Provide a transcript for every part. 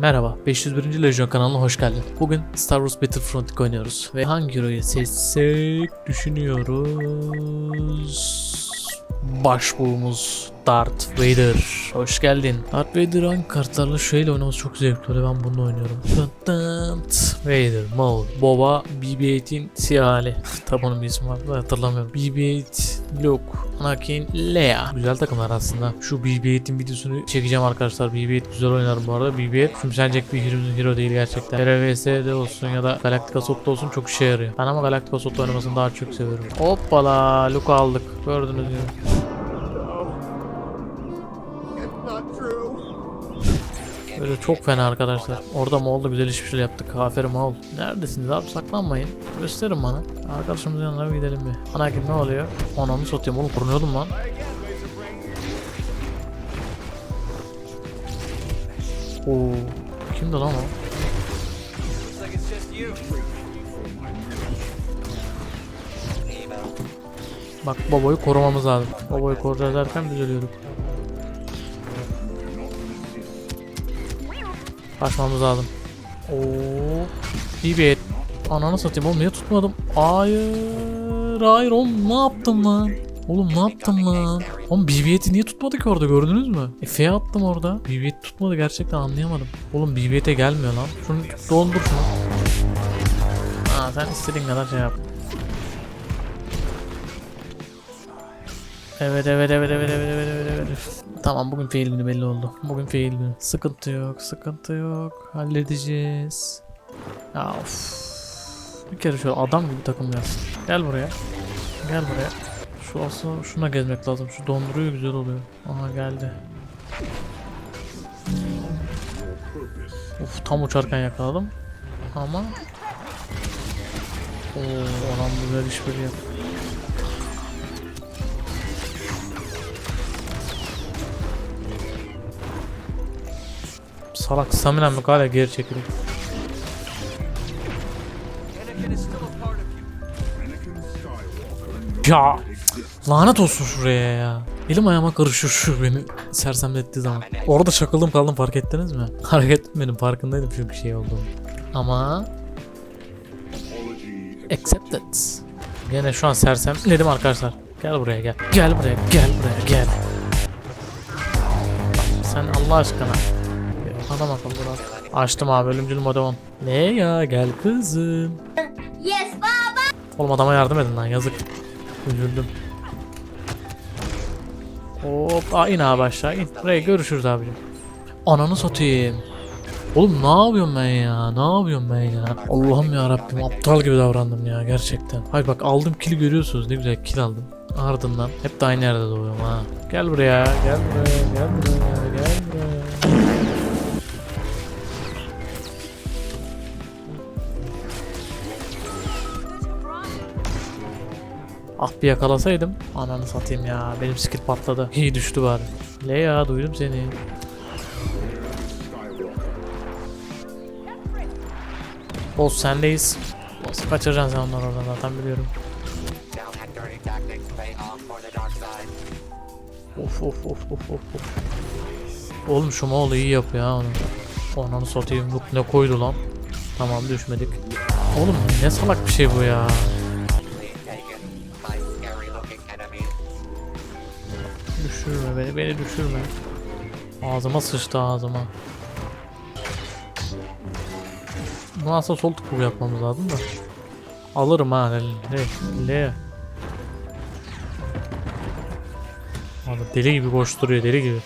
Merhaba, 501. Lejyon kanalına hoş geldin. Bugün Star Wars Battlefront oynuyoruz. Ve hangi hero'yu seçsek düşünüyoruz. Başbuğumuz Darth Vader. Hoş geldin. Darth Vader hangi kartlarla şöyle oynaması çok zevkli oluyor. Ben bunu oynuyorum. Darth Vader, Maul, Boba, BB-8'in siyah hali. Tam onun bir ismi var hatırlamıyorum. BB-8, Luke, Anakin, Leia. Güzel takımlar aslında. Şu BB-8'in videosunu çekeceğim arkadaşlar. BB-8 güzel oynar bu arada. BB-8 küçümsenecek bir hero, hero değil gerçekten. RVS'de olsun ya da Galactic Assault'ta olsun çok işe yarıyor. Ben ama Galactic Assault oynamasını daha çok seviyorum. Hoppala Luke aldık. Gördünüz mü? Böyle çok fena arkadaşlar. Orada Maul'da güzel şey yaptık. Aferin Maul. Neredesiniz abi saklanmayın. Gösterin bana. Arkadaşımızın yanına bir gidelim bir. Anakin ne oluyor? Anamı satayım oğlum korunuyordum lan. Oo. Kimdi lan o? Bak babayı korumamız lazım. Babayı koruyacağız derken biz Kaçmamız lazım. Oo. İyi bir. Ananı satayım oğlum niye tutmadım? Hayır. Hayır oğlum ne yaptım lan? Oğlum ne yaptım lan? Oğlum BB-8'i niye tutmadı ki orada gördünüz mü? Efe'ye attım orada. BB-8 tutmadı gerçekten anlayamadım. Oğlum BB-8'e gelmiyor lan. Şunu dondur şunu. Aa sen istediğin kadar şey yap. Evet evet evet evet evet evet evet evet. Tamam bugün fail günü belli oldu. Bugün fail günü. Sıkıntı yok, sıkıntı yok. Halledeceğiz. Ya of. Bir kere şöyle adam gibi takım gelsin. Gel buraya. Gel buraya. Şu aslında şuna gezmek lazım. Şu donduruyor güzel oluyor. Aha geldi. Of tam uçarken yakaladım. Ama Oo, adam güzel işbirliği yaptı. Salak stamina mı hala geri çekiliyor. Ya lanet olsun şuraya ya. Elim ayağıma karışıyor şu beni sersemlettiği zaman. Orada şakıldım kaldım fark ettiniz mi? Hareket etmedim farkındaydım çünkü şey olduğunu. Ama accepted. Gene şu an sersemledim arkadaşlar. Gel buraya gel. Gel buraya gel buraya gel. Sen Allah aşkına. Adam akıllı lan. Açtım abi ölümcül mode 10. Ne ya gel kızım. Yes, Baba. Oğlum adama yardım edin lan yazık. Üzüldüm. Hop aa, in abi aşağı in. Buraya görüşürüz abicim. Ananı satayım. Oğlum ne yapıyorum ben ya? Ne yapıyorum ben ya? Allah'ım ya Rabbim aptal gibi davrandım ya gerçekten. Hayır bak aldım kili görüyorsunuz ne güzel kil aldım. Ardından hep de aynı yerde doğuyorum ha. Gel buraya, gel buraya, gel buraya. Ah bir yakalasaydım. Ananı satayım ya. Benim skill patladı. İyi düştü bari. Leia duydum seni. Boss sendeyiz. Boss kaçıracaksın sen onları oradan zaten biliyorum. Of of of of of of. Oğlum şu Moğol iyi yapıyor ha onu. Ananı satayım. Ne koydu lan. Tamam düşmedik. Oğlum ne salak bir şey bu ya. Düşürme beni, beni düşürme. Ağzıma sıçtı ağzıma. Bu aslında sol tıklı yapmamız lazım da. Alırım ha le le. le. Deli gibi koşturuyor deli gibi.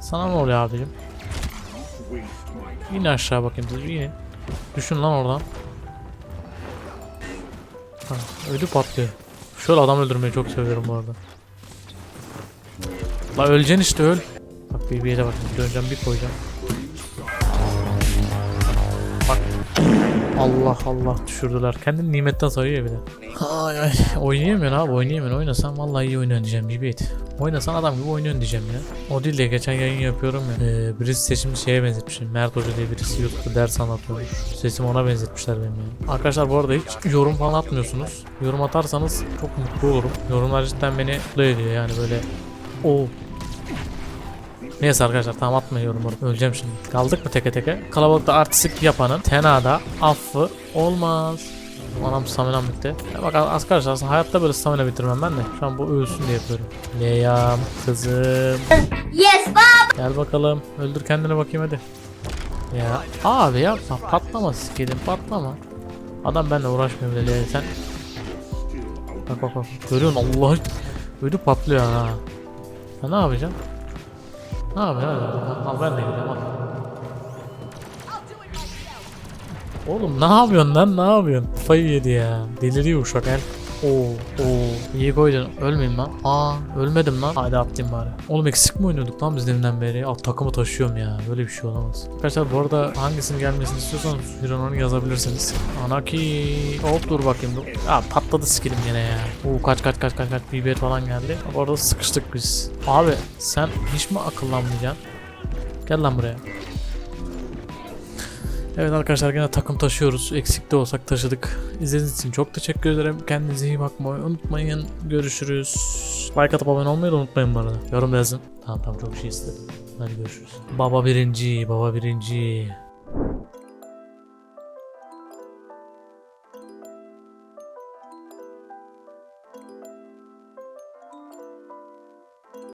Sana ne oluyor abicim? İn aşağı bakayım inin. Düşün lan oradan. Ha, ödü patlıyor. Şöyle adam öldürmeyi çok seviyorum bu arada. La öleceksin işte öl. Bak bir yere bak döneceğim bir koyacağım. Bak. Allah Allah düşürdüler. Kendini nimetten sayıyor bir de. Ay ay oynayamıyorsun abi oynayamıyorsun. Oynasan vallahi iyi oynuyorsun diyeceğim BB-8. Oynasan adam gibi oynuyorsun diyeceğim ya. O değil de geçen yayın yapıyorum ya. Ee, birisi seçimi şeye benzetmişim. Mert Hoca diye birisi YouTube'da ders anlatıyormuş. Sesimi ona benzetmişler benim ya. Arkadaşlar bu arada hiç yorum falan atmıyorsunuz. Yorum atarsanız çok mutlu olurum. Yorumlar cidden beni mutlu ediyor yani böyle. O Neyse arkadaşlar tamam atmıyorum orada. Öleceğim şimdi. Kaldık mı teke teke? Kalabalıkta artistik yapanın tenada affı olmaz. Anam stamina bitti. Ya bak arkadaşlar aslında hayatta böyle stamina bitirmem ben de. Şu an bu ölsün diye yapıyorum. Leyam kızım. Yes, Baba. Gel bakalım. Öldür kendini bakayım hadi. Ya abi yapma patlama sikelim patlama. Adam benimle uğraşmıyor bile Leya sen. Bak bak bak. Görüyorsun Allah. Ödü patlıyor ha. Ha ne yapacağım? Ne yapacağım? Al ben de gidiyorum al. Oğlum ne yapıyorsun lan ne yapıyorsun? Kafayı yedi ya. Deliriyor uşak el. Oo, oo. İyi koydun. Ölmeyeyim lan. Aa, ölmedim lan. Hadi atlayayım bari. Oğlum eksik mi oynuyorduk lan biz deminden beri? Alt takımı taşıyorum ya. Böyle bir şey olamaz. Arkadaşlar bu arada hangisinin gelmesini istiyorsanız yorumlara onu yazabilirsiniz. Anaki. Hop dur bakayım. Dur. Aa patladı skillim yine ya. Oo kaç kaç kaç kaç kaç. BB falan geldi. Orada sıkıştık biz. Abi sen hiç mi akıllanmayacaksın? Gel lan buraya. Evet arkadaşlar gene takım taşıyoruz. Eksik de olsak taşıdık. İzlediğiniz için çok teşekkür ederim. Kendinize iyi bakmayı unutmayın. Görüşürüz. Like atıp abone olmayı da unutmayın arada. Yorum yazın. Tamam tamam çok şey istedim. Hadi görüşürüz. Baba birinci, baba birinci.